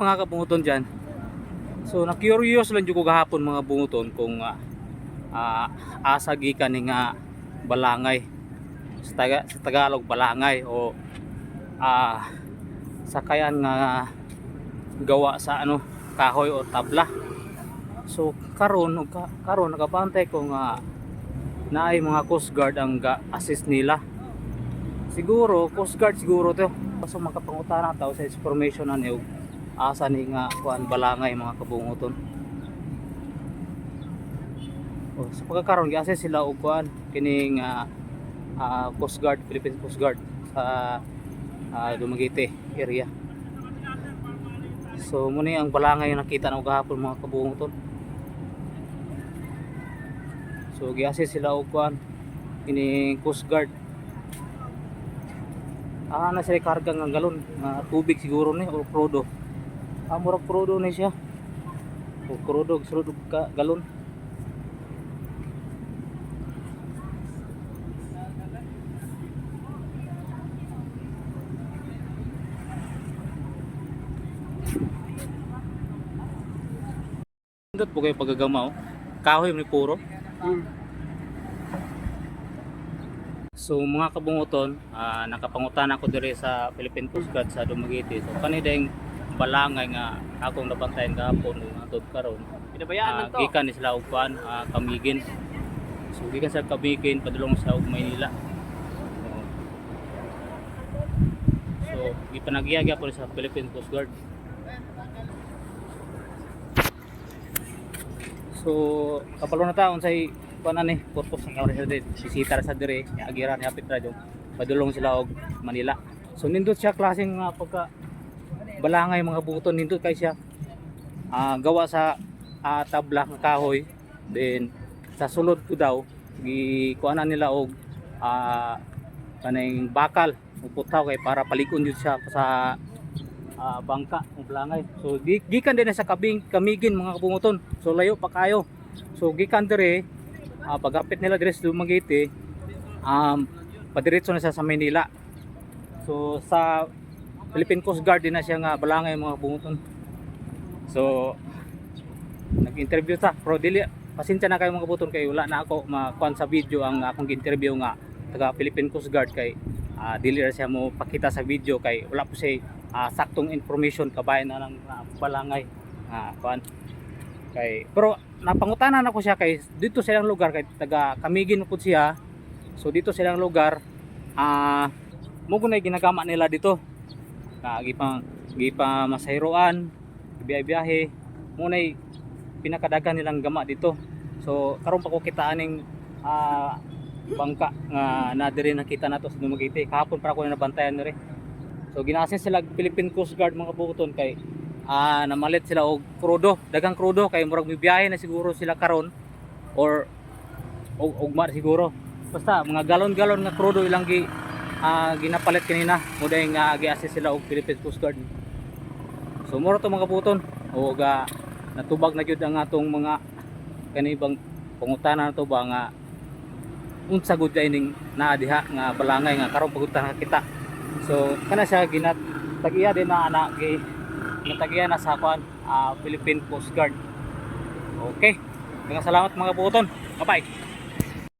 mga kabunguton dyan. So na-curious lang jud ko gahapon mga bunguton kung ah, ah, asa gikan ni nga balangay sa, taga, sa Tagalog balangay o ah sakayan nga gawa sa ano kahoy o tabla. So karon ka, karon nakabantay ko nga naay mga coast guard ang ga-assist nila. Siguro coast guard siguro to. So makapangutana tao sa information na niyo asa ni nga kuan balangay mga kabunguton. O sa pagkakaroon gi-assist sila og kuan kining ah, ah, Coast Guard, Philippine Coast Guard sa uh, Dumaguete area. So muna ang balangay nakita na gahapon mga kabunguton. So gi-assist sila og kuan kini Coast Guard. Ah na sila karga ng galon nga tubig siguro ni o crudo. Ah murag crudo ni siya. O crudo sulod og ka galon. Pindot po kayo paggagamaw. Kahoy ni puro. Mm. So mga kabunguton, ah, nakapangutan ako dire sa Philippine Coast Guard sa Dumaguete. So kani ding balangay nga akong nabantayan gahapon ug atod karon. Pinabayaan lang to. gikan ni sila og kuan, ah, Kamigin. So gikan sa Kamigin padulong sa og Maynila. So, gipanagiyagya po sa Philippine Coast Guard. So kapalo na taon sa kuan ani purpose ng kamera sa bisita sa dire agira ni hapit ra padulong sila og Manila. So nindot siya klaseng nga pagka balangay mga buton nindot kay siya. Ah, gawa sa ah, tabla ng kahoy. Then sa sulod ko daw gi kuanan nila og ah kaning bakal. Uputaw kay para palikon jud siya sa ah, bangka ng balangay. So gi- gikan din sa kabing kamigin mga kabunguton so layo pa kayo. So gikan dire ah, pagapit nila dire sa Dumaguete um padiretso na siya sa Maynila. So sa Philippine Coast Guard din na siya nga balangay mga kabunguton so nag-interview ta. Pero dili pasensya na kayo mga kabuton kay wala na ako makuan sa video ang akong interview nga taga Philippine Coast Guard kay ah, dili ra siya mo pakita sa video kay wala po siya ah, saktong information kabayan na lang ah, balangay. Kuan. Kay pero napangutanan ako siya kay dito silang lugar kay taga Kamigin po siya. So dito silang lugar ah mo na ginagama nila dito na gipang gipa masayroan biyahe-biyahe mo na pinakadagan nilang gama dito. So karon pa ko kitaan ning ah, bangka nga na diri nakita nato sa Dumaguete. Kahapon para ko na nabantayan diri. So ginasin sila Philippine Coast Guard mga kabuton kay ah namalit sila og krudo, dagang krudo kay murag mibiyahe na siguro sila karon or og ugma siguro. Basta mga galon-galon nga krudo ilang gi ah, ginapalit kanina. Mo dahil nga gi-assist sila og Philippine Coast Guard. So mura to mga kabuton o ga natubag na gyud ang atong mga kanibang pangutana na to ba nga unsa gud ning naa diha nga balangay nga karon pagutan kita. So kana siya ginat tagiya din na ana gi natagiya na sa kwan ah, Philippine Coast Guard. Okay. Mga salamat mga buton bye bye